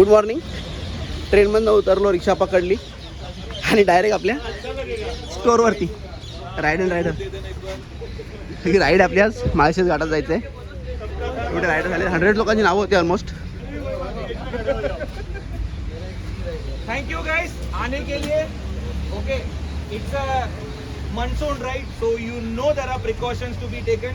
Good morning. ट्रेनमधनं उतरलो रिक्षा पकडली आणि डायरेक्ट आपल्या स्टोअरवरती. राईड अँड रायडर राईड आपली आज माळशेज घाटात जायचं आहे एवढे रायडर झाले. हंड्रेड लोकांची नावं होती ऑलमोस्ट थँक यू गाईस आने के लिए. Okay it's a monsoon ride so you know there are precautions to be taken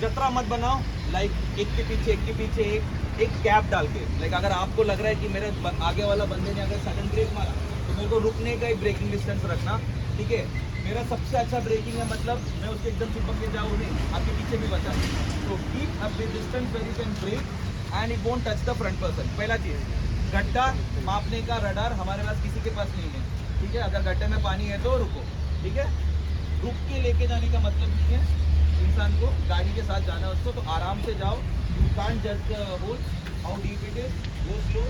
जत्रा मत बनाओ. लाइक एक के पीछे एक के पीछे एक एक कैप डाल के लाइक अगर आपको लग रहा है कि मेरे आगे वाला बंदे ने अगर सडन ब्रेक मारा तो मेरे को रुकने का ही ब्रेकिंग डिस्टेंस रखना, ठीक है? मेरा सबसे अच्छा ब्रेकिंग है मतलब मैं उसके एकदम चिपक के जाऊँ नहीं आपके पीछे भी बचा। तो keep a distance where can brake and it won't touch the front person पहला चीज़, गड्ढा मापने का रडार हमारे पास किसी के पास नहीं है, ठीक है? अगर गड्ढे में पानी है तो रुको, ठीक है? रुक के लेके जाने का मतलब नहीं है, इंसान को गाड़ी के साथ जाना है उसको तो आराम से जाओ you can't just hole how deep it is go slow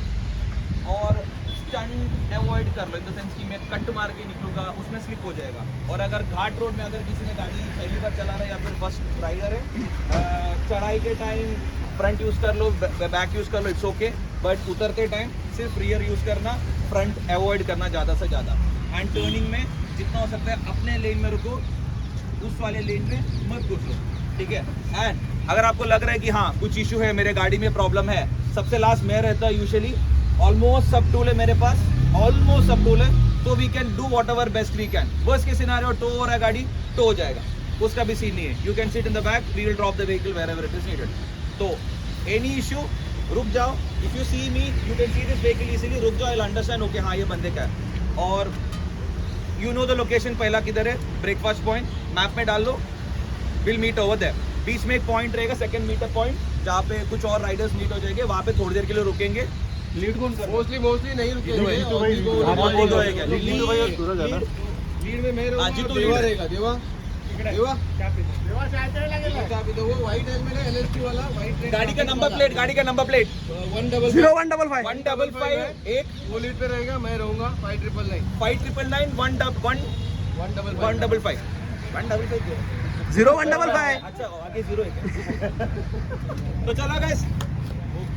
और स्टंट अवॉइड कर लो इन द सेंस कि मैं कट मार के निकलूँगा, उसमें स्लिप हो जाएगा। और अगर घाट रोड में अगर किसी ने गाड़ी पहली बार चला रहा है या फिर फ़र्स्ट राइडर है चढ़ाई के टाइम फ्रंट यूज़ कर लो बैक यूज़ कर लो इट्स ओके बट उतरते टाइम सिर्फ़ रियर यूज़ करना फ्रंट अवॉइड करना ज़्यादा से ज़्यादा। एंड टर्निंग में जितना हो सकता है, अपने लेन में रुको, उस वाले लेन में मत घुसो। ठीक है? एंड अगर आपको लग रहा है कि हाँ कुछ इशू है, मेरे गाड़ी में प्रॉब्लम है, सबसे लास्ट मैं रहता है यूजुअली ऑलमोस्ट सब टूल है मेरे पास ऑलमोस्ट सब टूल है तो we can do whatever best we can बस के सिनारियो टो हो रहा है गाड़ी, टो हो जाएगा। उसका भी सीन नहीं है। You can sit in the back we will drop the vehicle wherever it is needed तो एनी इशू रुक जाओ। If you see me you can see this vehicle easily रुक जाओ आई अंडरस्टैंड ओके हाँ ये बंदे का है। और यू नो द लोकेशन पहला किधर है? ब्रेकफास्ट पॉइंट मैप में डाल लो विल मीट ओवर देयर बीच में एक पॉइंट रहेगा सेकंड मीटर पॉइंट जहाँ पे कुछ और राइडर्स मीट हो जाएँगे। वहाँ पे थोड़ी देर के लिए रुकेंगे। लीड कौन कर मोस्टली मोस्टली नहीं रुकेंगे। लीड लीड होएगा लीड लीड में मैं रहूँगा हाँ, जीतू देवा रहेगा देवा। देवा। गाड़ी का नंबर प्लेट गाड़ी का number plate one double zero one double five one double five eight वो लीड पे रहेगा मैं रहूँगा five triple nine five triple nine one double one one double one double five one double five zero one double five अच्छा आगे zero तो चला guys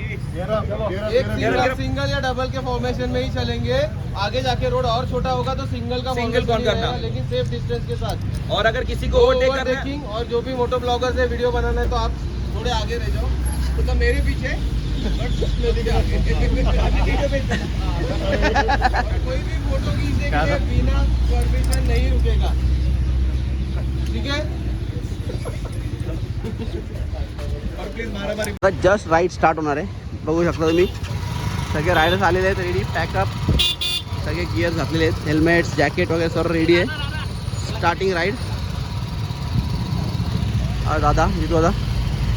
एक सिंगल सिंगल या डबल के फॉर्मेशन में ही चलेंगे। आगे जाके रोड और छोटा होगा तो सिंगल का formation कौन करना? लेकिन सेफ़ डिस्टेंस के साथ। और अगर किसी को ओवरटेक करना है और जो भी मोटो ब्लॉगर्स है वीडियो बनाना है तो आप थोड़े आगे रह जाओ। मतलब मेरे पीछे but मेरे आगे। कोई भी फ़ोटो खींचने के बिना परमिशन नहीं रुकेगा। ठीक है? जस्ट राईड स्टार्ट होणार आहे. बघू शकता तुम्ही. सगळे रायडर्स आलेले आहेत रेडी पॅकअप सगळे गिअर्स घातलेले आहेत. हेल्मेट्स जॅकेट वगैरे सर्व रेडी आहे. स्टार्टिंग राईड दादा जितू दादा.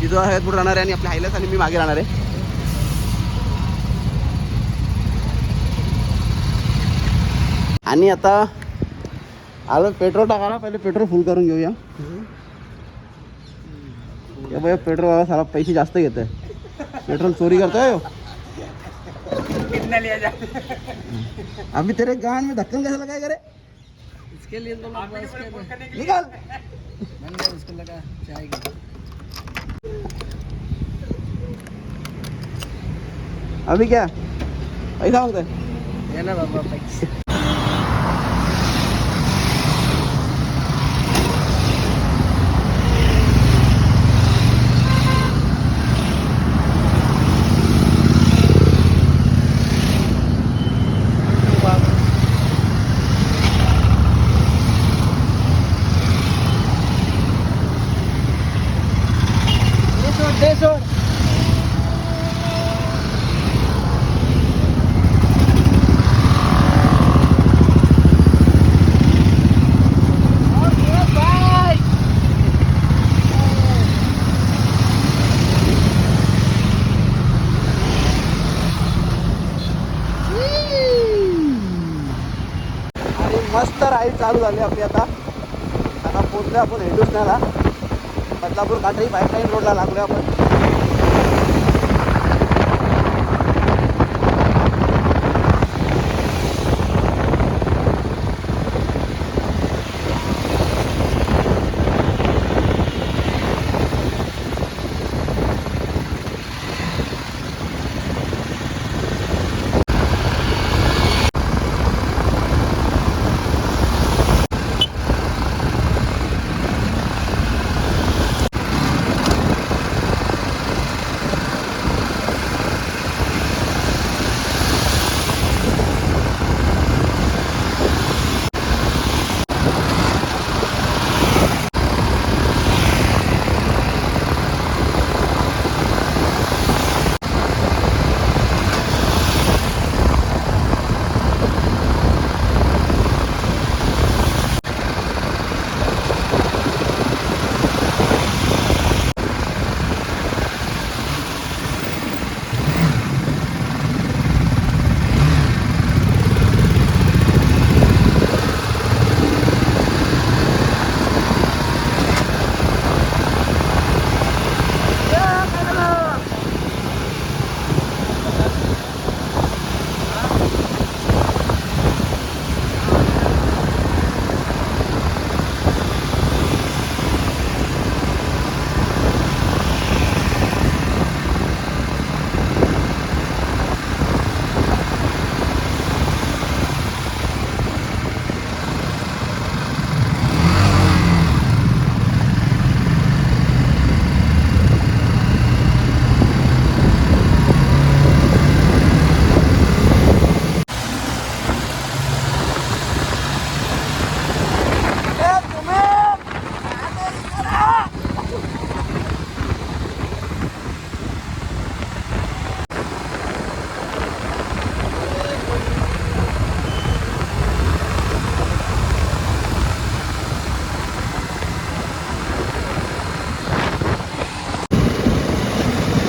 जितू दादा सगळ्यात पुढे राहणार आहे आणि आपल्या हायलाच आणि मी मागे राहणार आहे. आणि आता आलो पेट्रोल टाकायला. पहिले पेट्रोल फुल करून घेऊया. पेट्रोल वाला सारा पैसे जास्त घेत आहे पेट्रोल चोरी करतोय हो. अभी तेरे गान में धक्कन कैसा लगा करे? इसके लिए तो निकाल उसको लगा चाय अभी क्या? पैसा मांगतोय. ना बाबा आणि राईड चालू झाली आपली आता. आता पोचलो आपण हेडूसण्याला बदलापूर काटरी पाईपलाईन रोडला लागलो आपण.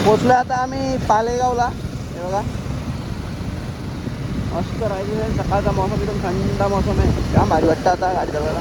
पोचलो आता आम्ही पालेगावला. हे बघा. मस्त राहिले सकाळचा मौसम एकदम थंड मौसम आहे. का भारी वाटतं आता गाडी चालवायला.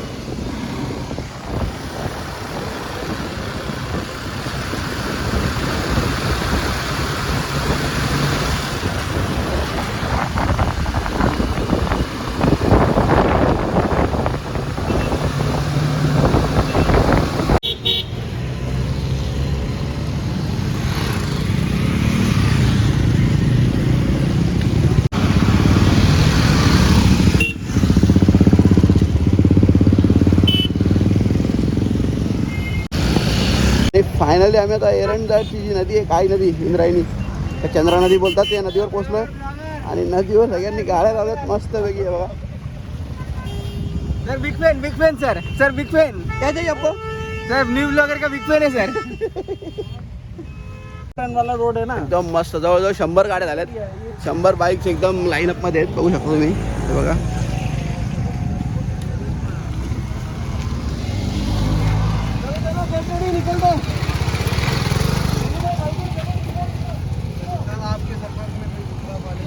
फायनली आम्ही आता एरंडाची जी नदी आहे काय नदी इंद्रायणी. त्या चंद्रा नदी बोलतात त्या नदीवर पोचलो आणि नदीवर सगळ्यांनी गाड्या लावल्यात मस्त वेगळी आहे बघा sir big fan big fan sir sir big fan काय ते आपको सर न्यू ब्लॉगर का बिग फैन है सर वाला रोड है ना. एकदम मस्त जवळजवळ शंभर गाड्या झाल्यात. शंभर बाईक्स एकदम लाईनअपमध्ये आहेत बघू शकता तुम्ही. बघा निकल दो आपके संपर्क में कोई दूसरा वाले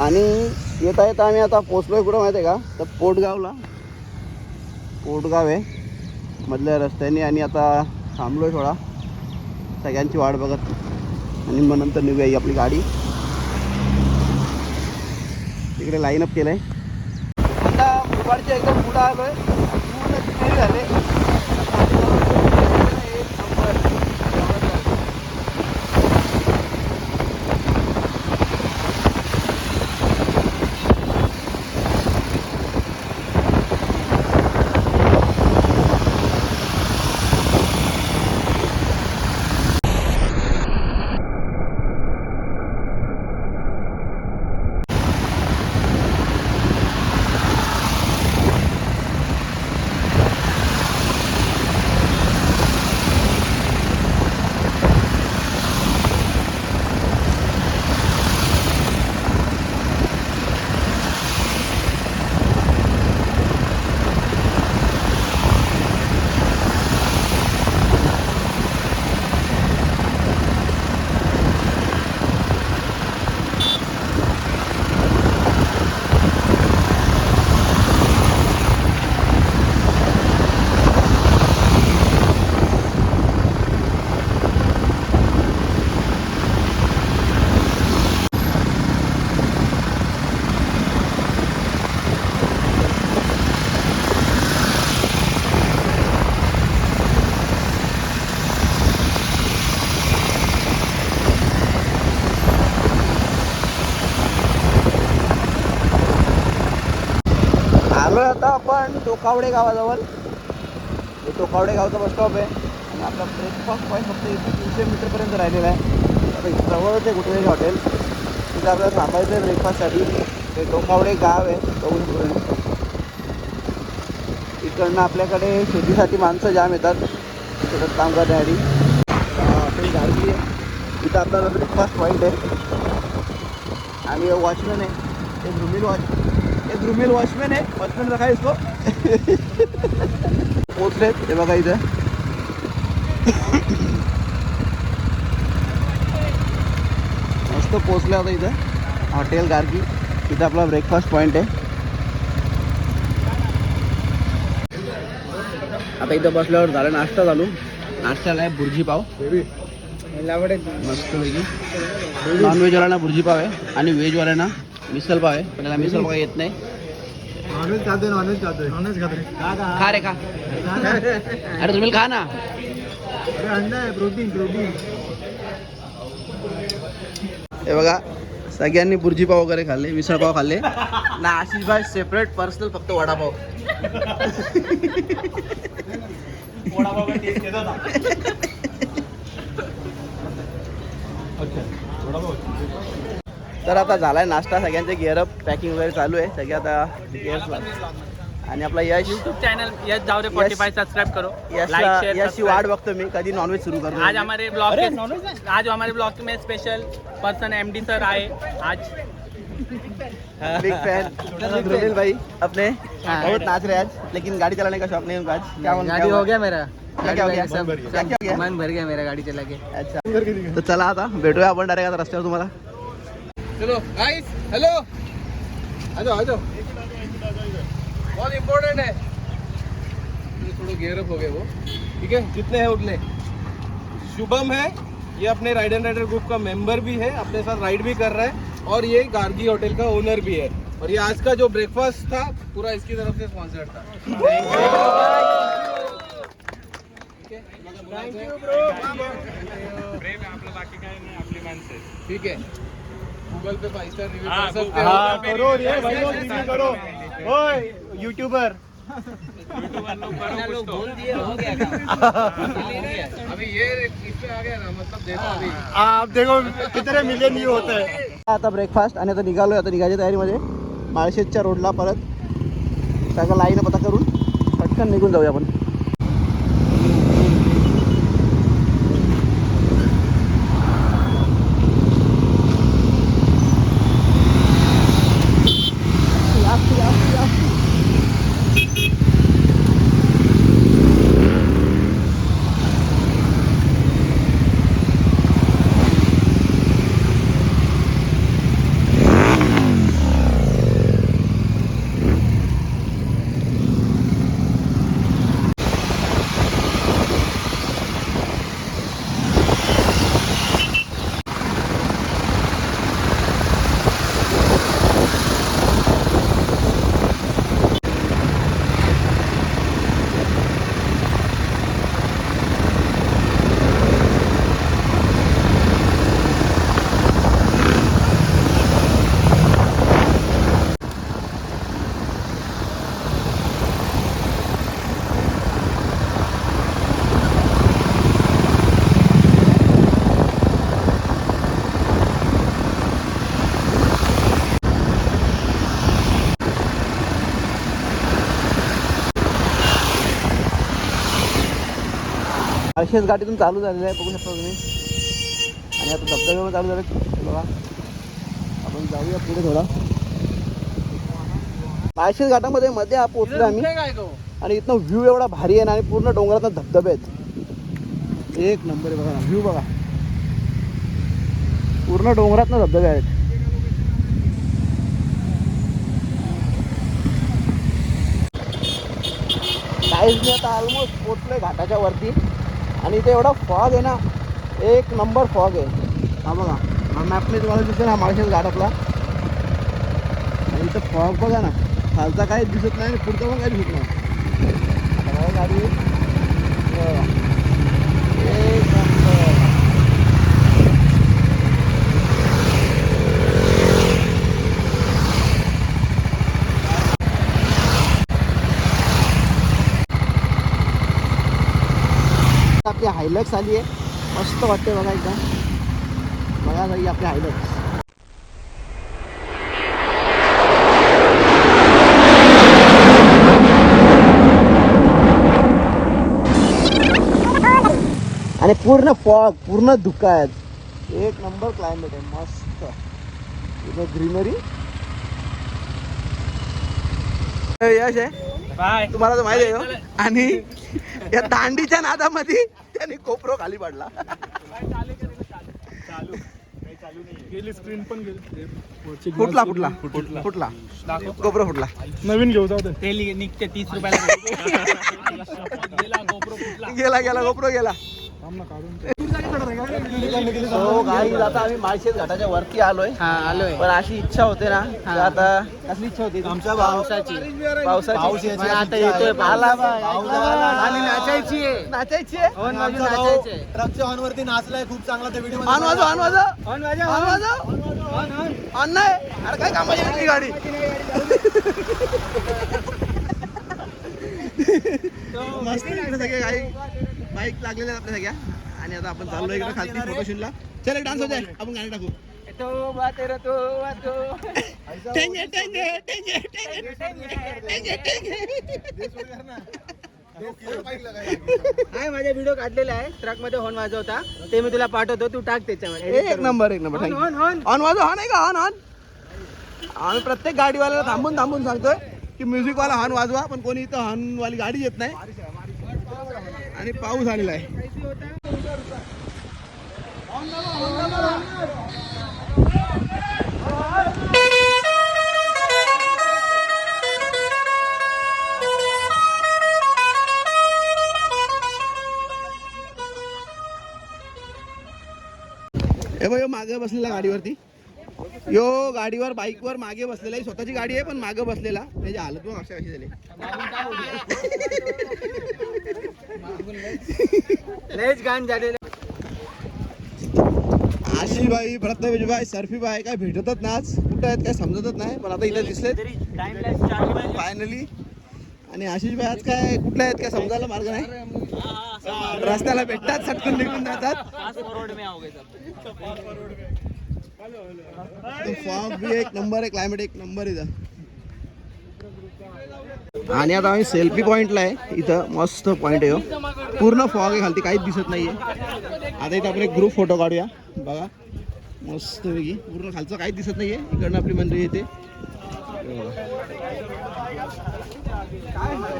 आणि आहे तर आम्ही आता पोचलोय कुठं माहिती आहे का? तर पोटगावला. पोटगाव आहे. मधल्या रस्त्याने आणि आता थांबलो आहे थोडा. सगळ्यांची वाट बघत. आणि मग नंतर निघूया ही आपली गाडी. तिकडे लाईन अप केलंय. आता मुरबाडच्या एकदम पुढं आलोय. पूर्ण झाले. आलो आता आपण टोकावडे गावाजवळ. हे टोकावडे गावचा बस स्टॉप आहे. आणि आपला ब्रेकफास्ट पॉईंट फक्त इथे तीनशे मीटरपर्यंत राहिलेला आहे. आता इथं जवळच आहे कुठे हॉटेल तिथं आपल्याला थांबायचं आहे ब्रेकफास्टसाठी हे टोकावडे गाव आहे बघू इकडनं आपल्याकडे शेतीसाठी माणसं जाम येतात. शेतात काम करण्यासाठी. आपली गाडी आहे. इथं आपल्याला ब्रेकफास्ट पॉईंट आहे. आणि वॉचमॅन आहे. एक रुमिल वॉच एक रुमिल वॉचमॅन आहे वॉचमॅन रखा है इसको पोचलेत हे बघा इथं मस्त पोचले आता इथं हॉटेल गार्गी इथं आपला ब्रेकफास्ट पॉईंट आहे आता इथं बसल्यावर झालं नाश्ता चालू। नाश्त्याला आहे भुर्जी पाव। मस्त पैकी नॉनव्हेजवाल्यांना भुर्जी पाव आहे आणि व्हेजवाल्यांना मिसल पाव आहे. पण त्याला मिसल पाव येत नाही. नॉनवेज खाते नॉनवेज खाते नॉनवेज खाते खा रे खा. अरे तुम्ही खा ना. अंडा आहे प्रोटीन प्रोटीन हे बघा सगळ्यांनी बुर्जी पाव वगैरे खाल्ले मिसळ पाव खाल्ले. ना आशिष भाई सेपरेट पर्सनल फक्त वडापाव. तर आता झालाय नाश्ता सगळ्यांचे गिअरअप पॅकिंग वगैरे चालू आहे. सगळे आता गिअर्स आणि आपला यश यूट्यूब चैनल यस जाओ रे 45 सब्सक्राइब करो. यशला शेयर यशची वाट बघतो मी कधी नॉनव्हेज सुरू करतो. आज हमारे ब्लॉग के आज हमारे ब्लॉग में स्पेशल पर्सन एमडी सर आए आज। बिग फैन ध्रुवील भाई अपने बहुत नाच रहे आज लेकिन गाड़ी चलाने का शौक नहीं उनको आज। क्या गाड़ी हो? गया मेरा। क्या क्या हो गया? क्या क्या हो गया? मन भर गया मेरा गाड़ी चला के। अच्छा। तर चला आता भेटूया आपण डायरेक्ट आता रस्त्यावर तुम्हाला। चलो गाइस हेलो आ जाओ आ जाओ बहुत इम्पोर्टेंट है. थोड़ा गेयर अप हो गए वो. ठीक है? कितने हैं उतने. शुभम है. ये अपने राइड एंड राइडर ग्रुप का मेंबर भी है. अपने साथ राइड भी कर रहा है. और ये गार्गी होटल का ओनर भी है. और ये आज का जो ब्रेकफास्ट था पूरा इसकी तरफ़ से स्पॉन्सर्ड था. ठीक है? गूगल पे फाइव स्टार रिव्यू कर सकते हो करो युट्यूबर अभी ये इसमें आ गया ना मतलब देखो अभी. आप देखो कितने मिलियन व्यू होते हैं. आता ब्रेकफास्ट आणि आता निघालोय आता निघायच्या तयारीमध्ये. माळशेजच्या रोडला परत सगळं लाईन पता करून पटकन निघून जाऊया आपण. माळशेज गाडीतून चालू झालेलं आहे बघू शकता तुम्ही. आणि आता धबधबे पण चालू झाले बघा. आपण जाऊया पुढे थोडा. माळशेज घाटामध्ये मध्ये पोहोचलो आम्ही. आणि इथनं व्ह्यू एवढा भारी आहे ना आणि पूर्ण डोंगरातनं धबधबे आहेत. एक नंबर आहे बघा व्ह्यू बघा. पूर्ण डोंगरातनं धबधबे आहेत. आता ऑलमोस्ट पोचलोय घाटाच्या वरती. आणि इथे एवढा फॉग आहे ना एक नंबर फॉग आहे. हा बघा हा मॅपने तुम्हाला दिसेल ना माळशेज घाट आपला. आणि इथं फॉग बघा ना खालचा काही दिसत नाही आणि पुढचा पण काही दिसत नाही. गाडी. एक नंबर आपली हायलक्स आली आहे. मस्त वाटते बघा एकदम बघा जाई आपली हायलक्स आणि पूर्ण फॉग पूर्ण धुका आहेत एक नंबर क्लायमेट आहे मस्त. इथं ग्रीनरी यश आहे. तुम्हाला तर माहिती आहे हो? आणि या दांडीच्या नादामध्ये त्याने कोपरो खाली पडला. फुटला फुटला फुटला. कोपरो फुटला. नवीन घेऊ जाऊ दे. ते निघते तीस रुपयाला गेला GoPro फुटला. गेला गेला कोपरो गेला. हो गाडी आता आम्ही माळशेज घाटाच्या वरती आलोय. हा आलोय. पण अशी इच्छा होते ना की आता कसली इच्छा होती? आमच्या पावसाची. पावसाची. पण आता येतोय. आला आणि नाचायची आहे. नाचायची आहे? हवन वाजून नाचायचंय मान वाजव मान वाजव. मान वाजव. ऑन नाही. अरे काय कामाची ती गाडी? मस्त इकडे सगळे गाडी. बाईक लागलेल्या आहेत आपल्या सगळ्या. आणि आता आपण चाललो इकडे खालती फोटोशूटला चल एक डान्स होते आपण गाणी टाकू. तो बात रे तो बातो टेंगे टेंगे टेंगे टेंगे टेंगे टेंगे आहे माझे व्हिडिओ काढलेला आहे. ट्रकमध्ये हॉर्न वाजवता. ते मी तुला पाठवतो. तू टाक त्याच्यामध्ये. एक नंबर एक नंबर. ऑन ऑन वाजव. हा नाही का? ऑन ऑन आम्ही प्रत्येक गाडीवाल्याला थांबून थांबून सांगतोय की म्युझिकवाला हॉर्न वाजवा पण कोणी इथं हॉर्नवाली गाडी येत नाही. आणि पाऊस आलेला आहे. ए बघ मागे बसलेला गाडीवरती. यो गाडीवर बाईकवर मागे बसलेला ही स्वतःची गाडी आहे पण मागे बसलेला. त्याची हालत बघ अशा कशी झाली. लयच गाण झालेलं. आशिष भाई प्रथमेश भाई सर्फी भाई काय भेटतच ना आज. कुठं आहेत काय समजतच नाही पण आता इथे दिसलेत. फायनली आणि आशिष भाई आज काय कुठले आहेत काय समजायला मार्ग नाही. रस्त्याला भेटतात सटकून निघून जातात. फॉग भी एक नंबर आहे क्लायमेट एक नंबर इथं. आणि आता आम्ही सेल्फी पॉईंटला आहे. इथं मस्त पॉईंट आहे हो. पूर्ण फॉग आहे खालती काहीच दिसत नाहीये. आता इथं आपण एक ग्रुप फोटो काढूया. बघा. मस्त पैकी पूर्ण खालचं काहीच दिसत नाहीये. इकडनं आपली मंदिर येते. काय बघा.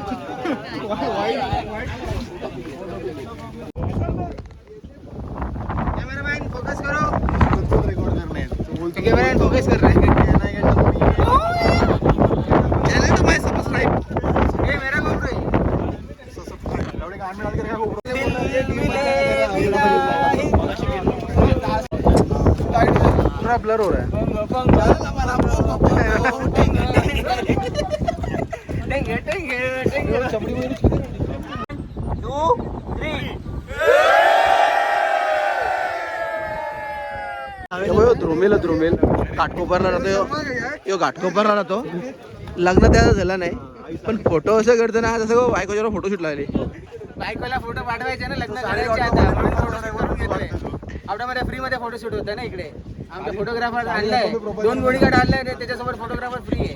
कैमरामैन फोकस करो कैमरामैन फोकस कर रहा है चैनल तो मैं सब्सक्राइब ये मेरा घूम रही पूरा ब्लर हो रहा है घाटकोपरला राहतो. यो यो घाटकोपरला राहतो. लग्न त्याचं झालं नाही पण फोटो असं करतो ना जसं बायकोच्या फोटो शूट लागले. बायकोला फोटो पाठवायचे ना लग्न फोटोशूट आपल्यामध्ये फ्री मध्ये फोटोशूट होतं ना इकडे. आमचा फोटोग्राफर आणलाय. दोन बॉडीगार्ड आणलाय त्याच्यासोबत फोटोग्राफर फ्री आहे.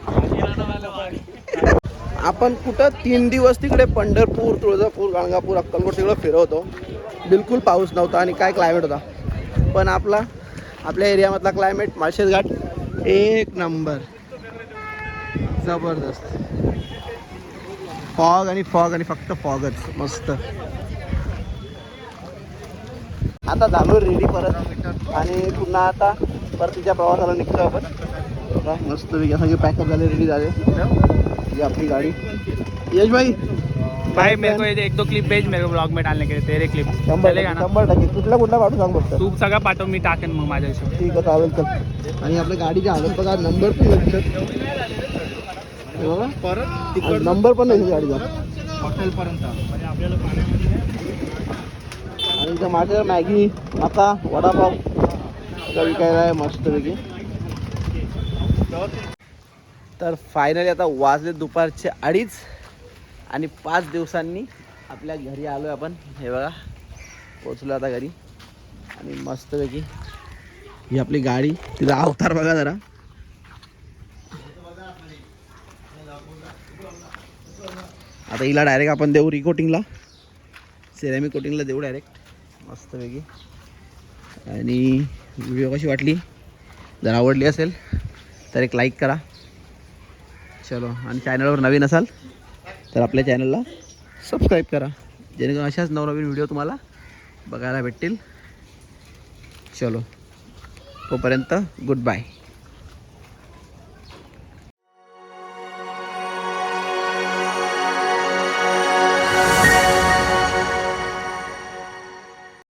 आपण कुठं तीन दिवस तिकडे पंढरपूर तुळजापूर गाणगापूर अक्कलकोट तिकडं फिरवतो. बिलकुल पाऊस नव्हता आणि काय क्लायमेट होता. पण आपला आपल्या एरियामधला क्लायमेट माळशेज घाट एक नंबर. जबरदस्त. फॉग आणि फॉग आणि फक्त फॉगच मस्त. आता झालो रेडी परत. आणि पुन्हा आता परतीच्या प्रवासाला निघतो आपण. मस्त सगळे पॅकअप झाले रेडी झाले. ही आपली गाडी. यश भाई! भाई मेरे को ये एक दो क्लिप भेज मेरे को ब्लॉग में डालने के लिए तेरे क्लिप चलेगा ना? शंभर टक्के कुठला कुठला पाठवू सांग फक्त. तू सगळं पाठव मी टाकेन मग माझ्या हिशोब ठीक आहे चालेल चल. आणि आपल्या गाडीच्या हालत बघा नंबर पण. हे परत नंबर पण नाही गाडीचा. हॉटेलपर्यंत आणि इथं माझ्या मॅगी आता वडापाव. सगळं विकायला आहे मस्तपैकी. तर फायनली आता वाजले दुपारचे अडीच. आणि पाच दिवसांनी आपल्या घरी आलो आपण. हे बघा पोचलो आता घरी. आणि मस्तपैकी ही आपली गाडी तिचा अवतार बघा जरा. आता हिला डायरेक्ट आपण देऊ रिकोटिंगला सिरेमिक कोटिंगला देऊ डायरेक्ट मस्तपैकी. आणि व्हिडिओ कशी वाटली? जर आवडली असेल तर एक लाईक करा. चलो आणि चॅनलवर नवीन असाल तर आपल्या चॅनलला सबस्क्राईब करा. जेणेकरून अशाच नवनवीन व्हिडिओ तुम्हाला बघायला भेटतील. चलो तोपर्यंत गुड बाय.